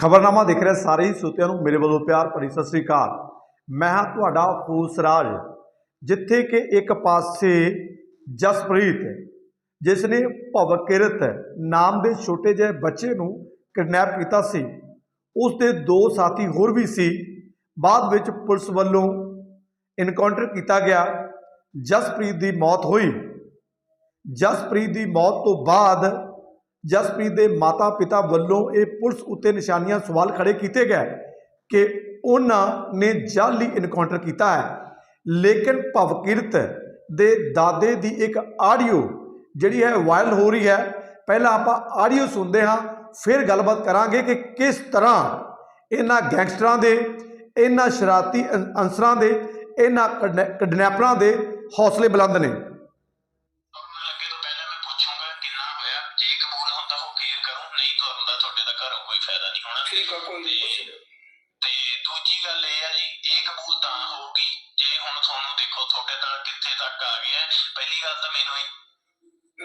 ਖਬਰਨਾਮਾ ਦੇਖ ਰਹੇ ਸਾਰੇ ਹੀ ਸਰੋਤਿਆਂ ਨੂੰ ਮੇਰੇ ਵੱਲੋਂ ਪਿਆਰ ਭਰੀ ਸਤਿ ਸ੍ਰੀ ਅਕਾਲ। ਮੈਂ ਹਾਂ ਤੁਹਾਡਾ ਫੂਸਰਾਜ, ਜਿੱਥੇ ਕਿ ਇੱਕ ਪਾਸੇ ਜਸਪ੍ਰੀਤ, ਜਿਸ ਨੇ ਭਵਕਿਰਤ ਨਾਮ ਦੇ ਛੋਟੇ ਜਿਹੇ ਬੱਚੇ ਨੂੰ ਕਿਡਨੈਪ ਕੀਤਾ ਸੀ। ਉਸ ਦੇ ਦੋ ਸਾਥੀ ਹੋਰ ਵੀ ਸੀ। ਬਾਅਦ ਵਿੱਚ ਪੁਲਿਸ ਵੱਲੋਂ ਇਨਕਾਊਂਟਰ ਕੀਤਾ ਗਿਆ। ਜਸਪ੍ਰੀਤ ਦੀ ਮੌਤ ਹੋਈ। ਜਸਪ੍ਰੀਤ ਦੀ ਮੌਤ ਤੋਂ ਬਾਅਦ ਜਸਪ੍ਰੀਤ ਦੇ ਮਾਤਾ-ਪਿਤਾ ਵੱਲੋਂ ਇਹ ਪੁਲਿਸ ਉੱਤੇ ਨਿਸ਼ਾਨੀਆਂ ਸਵਾਲ ਖੜੇ ਕੀਤੇ ਗਏ ਕਿ ਉਹਨਾਂ ਨੇ ਜਾਲੀ ਇਨਕਾਊਂਟਰ ਕੀਤਾ ਹੈ। ਲੇਕਿਨ ਭਵਕਿਰਤ ਦੇ ਦਾਦੇ ਦੀ ਇੱਕ ਆਡੀਓ ਜਿਹੜੀ ਹੈ ਵਾਇਰਲ ਹੋ ਰਹੀ ਹੈ। ਪਹਿਲਾਂ ਆਪਾਂ ਆਡੀਓ ਸੁਣਦੇ ਹਾਂ, ਫਿਰ ਗੱਲਬਾਤ ਕਰਾਂਗੇ ਕਿ ਕਿਸ ਤਰ੍ਹਾਂ ਇਹਨਾਂ ਗੈਂਗਸਟਰਾਂ ਦੇ, ਇਹਨਾਂ ਸ਼ਰਾਰਤੀ ਅਨਸਰਾਂ ਦੇ, ਇਹਨਾਂ ਕਿਡਨੈਪਰਾਂ ਦੇ ਹੌਸਲੇ ਬੁਲੰਦ ਨੇ। ਗੱਲ ਇਹ ਆ ਜੀ ਇਹ ਕਬੂਲ ਤਾਂ ਹੋਊਗੀ ਜੇ ਹੁਣ ਤੁਹਾਨੂੰ ਦੇਖੋ ਤੁਹਾਡੇ ਨਾਲ ਕਿੱਥੇ ਤੱਕ ਆ ਗਿਆ ਹੈ। ਪਹਿਲੀ ਗੱਲ ਤਾਂ ਮੈਨੂੰ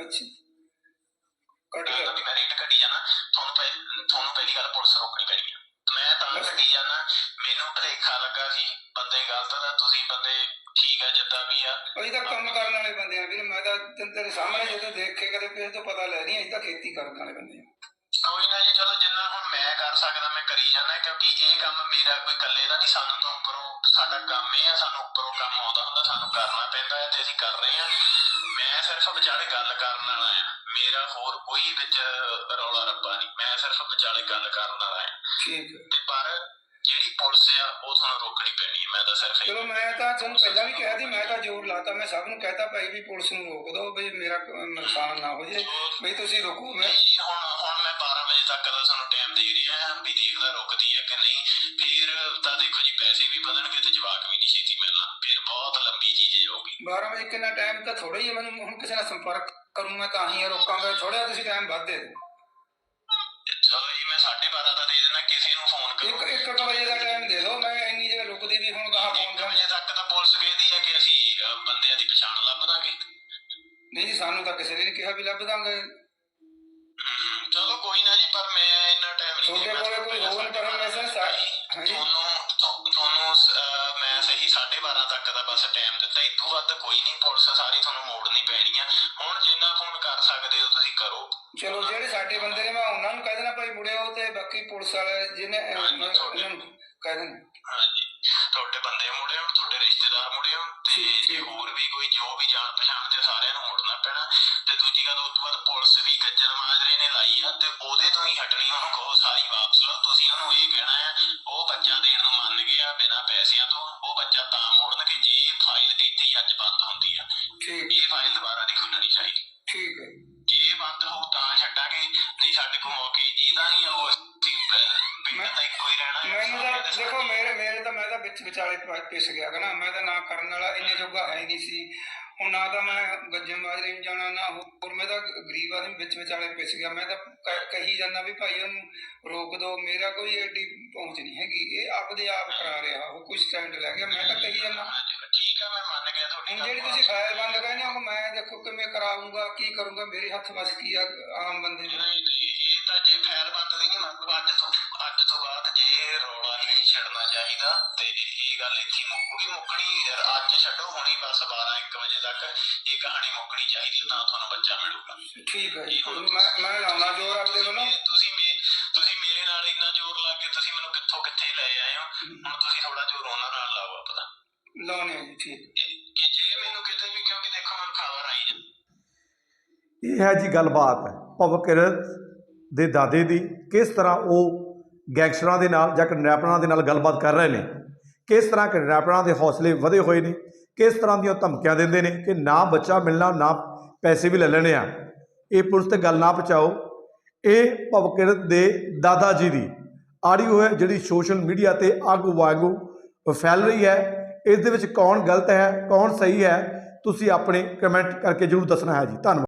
ਅੱਛਾ ਕੱਟ ਗਿਆ ਮੈਂ ਰੇਟ ਘਟੀ ਜਾਣਾ ਤੁਹਾਨੂੰ ਪਹਿ- ਤੁਹਾਨੂੰ ਪਹਿਲੀ ਗੱਲ ਪੁਲਿਸ ਰੋਕਣੀ ਪੈਣੀ ਆ ਮੈਂ ਤਾਂ। ਘਟੀ ਜਾਣਾ ਮੈਨੂੰ ਭਲੇਖਾ ਲੱਗਾ ਸੀ ਬੰਦੇ ਗਲਤ ਦਾ ਤੁਸੀਂ ਬੰਦੇ ਠੀਕ ਆ ਜਿੱਦਾਂ ਵੀ ਆ ਅਸੀਂ ਤਾਂ ਕੰਮ ਕਰਨ ਵਾਲੇ ਬੰਦੇ ਆ ਵੀਰ ਮੈਂ ਤਾਂ ਤੇਰੇ ਸਾਹਮਣੇ ਜਦੋਂ ਦੇਖ ਕੇ ਕਦੇ ਕਿਸੇ ਤੋਂ ਪਤਾ ਲੈ ਨਹੀਂ ਅਸੀਂ ਤਾਂ ਖੇਤੀ ਕਰਨ ਵਾਲੇ ਬੰਦੇ ਆ ਕੋਈ ਨਾ ਜੀ ਸਕਦਾ ਮੈਂ ਕਰੀ ਜਾਣਾ ਕਿਉਂਕਿ ਇਹ ਕੰਮ ਮੇਰਾ ਕੋਈ ਇਕੱਲੇ ਦਾ ਨਹੀਂ ਸਾਨੂੰ ਤਾਂ ਉੱਪਰੋਂ ਸਾਡਾ ਕੰਮ ਇਹ ਆ ਸਾਨੂੰ ਉੱਪਰੋਂ ਕੰਮ ਆਉਂਦਾ ਹੁੰਦਾ ਸਾਨੂੰ ਕਰਨਾ ਪੈਂਦਾ ਹੈ ਤੇ ਅਸੀਂ ਕਰ ਰਹੇ ਹਾਂ। ਮੈਂ ਸਿਰਫ ਵਿਚਾਲੇ ਗੱਲ ਕਰਨ ਵਾਲਾ ਆ ਮੇਰਾ ਹੋਰ ਕੋਈ ਵਿੱਚ ਰੌਲਾ ਰੱਪਾ ਨਹੀਂ। ਮੈਂ ਸਿਰਫ ਵਿਚਾਲੇ ਗੱਲ ਕਰਨ ਵਾਲਾ ਆ ਠੀਕ ਤੇ ਪਰ ਜਿਹੜੀ ਪੁਲਿਸ ਆ ਉਹ ਤੁਹਾਨੂੰ ਰੋਕਣੀ ਪੈਣੀ ਹੈ ਮੈਂ ਤਾਂ ਸਿਰਫ ਚਲੋ ਮੈਂ ਤਾਂ ਤੁਹਾਨੂੰ ਪਹਿਲਾਂ ਵੀ ਕਿਹਾ ਸੀ ਮੈਂ ਤਾਂ ਜ਼ੋਰ ਲਾਤਾ ਮੈਂ ਸਭ ਨੂੰ ਕਹਿਤਾ ਭਾਈ ਵੀ ਪੁਲਿਸ ਨੂੰ ਰੋਕ ਦਿਓ ਵੀ ਮੇਰਾ ਨੁਕਸਾਨ ਨਾ ਹੋ ਜੇ ਵੀ ਤੁਸੀਂ ਰੁਕੋ ਮੈਂ ਹੁਣ ਹੁਣ ਮੈਂ 12 ਵਜੇ ਤੱਕ ਦਾ ਤੁਹਾਨੂੰ ਦੇ ਦੇਖਦਾ ਰੁਕਦੀ ਹੈ ਕਿ ਨਹੀਂ ਫਿਰ ਤਾਂ ਦੇਖੋ ਜੀ ਪੈਸੇ ਵੀ ਵਧਣਗੇ ਤੇ ਜਵਾਕ ਵੀ ਨਹੀਂ ਛੇਤੀ ਮਿਲਣਾ। ਫਿਰ ਬਹੁਤ ਲੰਬੀ ਚੀਜ਼ ਹੋਊਗੀ। 12 ਵਜੇ ਕਿੰਨਾ ਟਾਈਮ ਤਾਂ ਥੋੜਾ ਹੀ ਹੈ ਮੈਨੂੰ। ਹੁਣ ਕਿਸੇ ਨਾਲ ਸੰਪਰਕ ਕਰੂੰ ਮੈਂ ਤਾਂ ਹੀ ਰੋਕਾਂਗਾ। ਥੋੜਾ ਤੁਸੀਂ ਟਾਈਮ ਵੱਧ ਦੇ ਦਿਓ। ਚਲੋ ਜੀ ਮੈਂ 12:30 ਦਾ ਦੇ ਦੇਣਾ ਕਿਸੇ ਨੂੰ ਫੋਨ ਕਰੋ। ਇੱਕ ਇੱਕ ਕੁ ਵਜੇ ਦਾ ਟਾਈਮ ਦੇ ਦਿਓ। ਮੈਂ ਇੰਨੀ ਜਗ੍ਹਾ ਰੁਕਦੀ ਵੀ ਹੁਣ ਗਾਹ ਫੋਨ 1 ਕਰ ਵਜੇ ਤੱਕ ਤਾਂ ਪੁਲਿਸ ਕਹਿੰਦੀ ਹੈ ਕਿ ਅਸੀਂ ਬੰਦਿਆਂ ਦੀ ਪਛਾਣ ਲੱਭ ਦਾਂਗੇ। ਨਹੀਂ ਜੀ ਸਾਨੂੰ ਤਾਂ ਕਿਸੇ ਨੇ ਨਹੀਂ ਕਿਹਾ ਵੀ ਲੱਭ ਦਾਂਗੇ। ਚਲੋ ਕੋਈ ਨਾ ਜੀ ਪਰ ਮੈਂ ਕੋਈ ਨਹੀਂ ਪੁਲਿਸ ਸਾਰੀ ਤੁਹਾਨੂੰ ਮੋੜਨੀ ਪੈਣੀ ਆ। ਹੁਣ ਜਿੰਨਾ ਫੋਨ ਕਰ ਸਕਦੇ ਹੋ ਤੁਸੀਂ ਕਰੋ। ਚਲੋ ਜਿਹੜੇ ਸਾਡੇ ਬੰਦੇ ਨੇ ਮੈਂ ਉਹਨਾਂ ਨੂੰ ਕਹਿ ਦੇਣਾ ਭਾਈ ਮੁੜਿਓ ਤੇ ਬਾਕੀ ਪੁਲਿਸ ਵਾਲੇ ਜਿਹਨੇ ਅਹ, ਉਹਨਾਂ ਨੂੰ ਕਹਿ ਦੇਣਾ ਹਾਂਜੀ ਤੁਹਾਡੇ ਬੰਦੇ ਮੁੜੇ ਹੋਣ ਤੁਹਾਡੇ ਰਿਸ਼ਤੇਦਾਰ ਮੁੜੇ ਹੋਣ ਤੇ ਜੇ। ਹੋਰ ਵੀ ਕੋਈ ਜੋ ਵੀ ਜਾਣ ਪਛਾਣ ਦੇ ਸਾਰਿਆਂ ਨੂੰ ਮੁੜਨਾ ਪੈਣਾ ਤੇ ਦੂਜੀ ਗੱਲ ਉਸ ਤੋਂ ਬਾਅਦ ਪੁਲਿਸ ਵੀ ਗੱਜਰ ਮਾਜਰੇ ਨੇ ਲਾਈ ਆ ਤੇ ਉਹਦੇ ਤੋਂ ਹੀ ਹਟਣੀ ਉਹਨੂੰ ਕਹੋ ਸਾਰੀ ਵਾਪਸ ਲਓ। ਤੁਸੀਂ ਉਹਨੂੰ ਇਹ ਕਹਿਣਾ ਹੈ ਉਹ ਬੱਚਾ ਦੇਣ ਨੂੰ ਮੰਨ ਗਿਆ ਬਿਨਾਂ ਪੈਸਿਆਂ ਤੋਂ ਉਹ ਬੱਚਾ ਤਾਂ ਮੋੜਨਗੇ ਜੇ ਹੀ ਅੱਜ ਬੰਦ ਹੁੰਦੀ ਆ। ਠੀਕ। ਇਹ ਫਾਈਲ ਦੁਬਾਰਾ ਨਹੀਂ ਖੁੱਲਣੀ ਚਾਹੀਦੀ। ਠੀਕ ਹੈ। ਜੇ ਬੰਦ ਹੋਊ ਤਾਂ ਛੱਡਾਂਗੇ ਨਹੀਂ ਸਾਡੇ ਕੋਲ ਮੌਕੇ ਜਿਹਦਾ ਨਹੀਂ ਉਹ ਅਸੀਂ ਪਿੰਡ ਦਾ ਇੱਕੋ ਹੀ ਰਹਿਣਾ ਹੈ। ਮੈਨੂੰ ਤਾਂ ਦੇਖੋ ਮੇਰੇ ਮੇਰੇ ਤਾਂ ਮੈਂ ਤਾਂ ਵਿੱਚ ਵਿਚਾਲੇ ਪਿਸ ਗਿਆ ਨਾ। ਮੈਂ ਤਾਂ ਨਾ ਕਰਨ ਵਾਲਾ ਇੰਨੇ ਜੋਗਾ ਹੈ ਹੀ ਨਹੀਂ ਸੀ। ਹੁਣ ਨਾ ਤਾਂ ਮੈਂ ਗੱਜੇ ਮਾਜਰੇ ਨੂੰ ਜਾਣਾ ਨਾ ਹੋਰ ਮੈਂ ਤਾਂ ਗਰੀਬ ਆਦਮੀ ਵਿੱਚ ਵਿਚਾਲੇ ਪਿਸ ਗਿਆ। ਮੈਂ ਤਾਂ ਕਹੀ ਜਾਂਦਾ ਵੀ ਭਾਈ ਉਹਨੂੰ ਰੋਕ ਦਿਓ ਮੇਰਾ ਕੋਈ ਐਡੀ ਪਹੁੰਚ ਨਹੀਂ ਹੈਗੀ। ਇਹ ਆਪਦੇ ਆਪ ਕਰਾ ਰਿਹਾ। ਉਹ ਕੋਈ ਸਟੈਂਡ ਲੈ ਗਿਆ। ਮੈਂ ਤਾਂ ਕਹੀ ਜਾਂਦਾ। ਠੀਕ ਆ ਮੈਂ ਮੰਨ ਹੁਣ। ਜਿਹੜੀ ਤੁਸੀਂ ਫਾਇਲ ਬੰਦ ਕਹਿੰਦੇ ਹੋ ਮੈਂ ਦੇਖੋ ਕਿਵੇਂ ਕਰਾਉਂਗਾ ਕੀ ਕਰੂੰਗਾ ਮੇਰੇ ਹੱਥ ਵਸ ਕੀ ਆ ਆਮ ਬੰਦੇ ਦੇ? ਨਹੀਂ ਨਹੀਂ ਇਹ ਤਾਂ ਜੇ ਫੈਲ ਬੰਦ ਨਹੀਂ ਮੰਗ ਅੱਜ ਤੋਂ ਅੱਜ ਤੋਂ ਬਾਅਦ ਜੇ ਰੌਲਾ ਨਹੀਂ ਛੱਡਣਾ ਚਾਹੀਦਾ ਤੇ ਇਹ ਗੱਲ ਇੱਥੇ ਹੀ ਮੁੱਕੂਗੀ ਮੁੱਕਣੀ ਅੱਜ ਛੱਡੋ ਹੁਣੀ ਬਸ 12 1 ਵਜੇ ਤੱਕ ਇਹ ਕਹਾਣੀ ਮੁੱਕਣੀ ਚਾਹੀਦੀ ਤਾਂ ਤੁਹਾਨੂੰ ਬੱਚਾ ਮਿਲੂਗਾ। ਠੀਕ ਹੈ ਜੀ ਮੈਂ ਮੈਂ ਲਾਉਣਾ ਜੋਰ ਆਪਦੇ ਵੱਲੋਂ। ਇਹ ਤੁਸੀਂ ਮੇ- ਤੁਸੀਂ ਮੇਰੇ ਨਾਲ ਇੰਨਾ ਜ਼ੋਰ ਲਾ ਕੇ ਤੁਸੀਂ ਮੈਨੂੰ ਕਿੱਥੋਂ ਕਿੱਥੇ ਲੈ ਆਏ ਹੋ? ਹੁਣ ਤੁਸੀਂ ਥੋੜਾ ਜ਼ੋਰ ਉਹਨਾਂ ਨਾਲ ਲਾਓ ਆਪਣਾ। ਲਾਉਣੇ ਜੀ ਠੀਕ। ਕਿ ਇਹ ਹੈ। ਜੀ ਗੱਲਬਾਤ ਭਵਕਿਰਤ ਦੇ ਦਾਦੇ ਦੀ ਕਿਸ ਤਰ੍ਹਾਂ ਉਹ ਗੈਂਗਸਟਰਾਂ ਦੇ ਨਾਲ ਜਾਂ ਕਿਡਨੈਪਰਾਂ ਦੇ ਨਾਲ ਗੱਲਬਾਤ ਕਰ ਰਹੇ ਨੇ? ਕਿਸ ਤਰ੍ਹਾਂ ਕਿਡਨੈਪਰਾਂ ਦੇ ਹੌਸਲੇ ਵਧੇ ਹੋਏ ਨੇ? ਕਿਸ ਤਰ੍ਹਾਂ ਦੀਆਂ ਧਮਕੀਆਂ ਦਿੰਦੇ ਨੇ ਕਿ ਨਾ ਬੱਚਾ ਮਿਲਣਾ, ਨਾ ਪੈਸੇ ਵੀ ਲੈ ਲੈਣੇ ਆ? ਇਹ ਪੁਲਿਸ ਤੇ ਗੱਲ ਨਾ ਪਹੁੰਚਾਓ। ਇਹ ਭਵਕਿਰਤ ਦੇ ਦਾਦਾ ਜੀ ਦੀ ਆਡੀਓ ਹੈ, ਜਿਹੜੀ ਸੋਸ਼ਲ ਮੀਡੀਆ ਤੇ ਆਗੂ ਵਾਗੂ ਫੈਲ ਰਹੀ ਹੈ। ਇਸ ਦੇ ਵਿੱਚ ਕੌਣ ਗਲਤ ਹੈ, ਕੌਣ ਸਹੀ ਹੈ, ਤੁਸੀਂ ਆਪਣੇ ਕਮੈਂਟ ਕਰਕੇ ਜਰੂਰ ਦੱਸਣਾ ਹੈ ਜੀ। ਧੰਨਵਾਦ।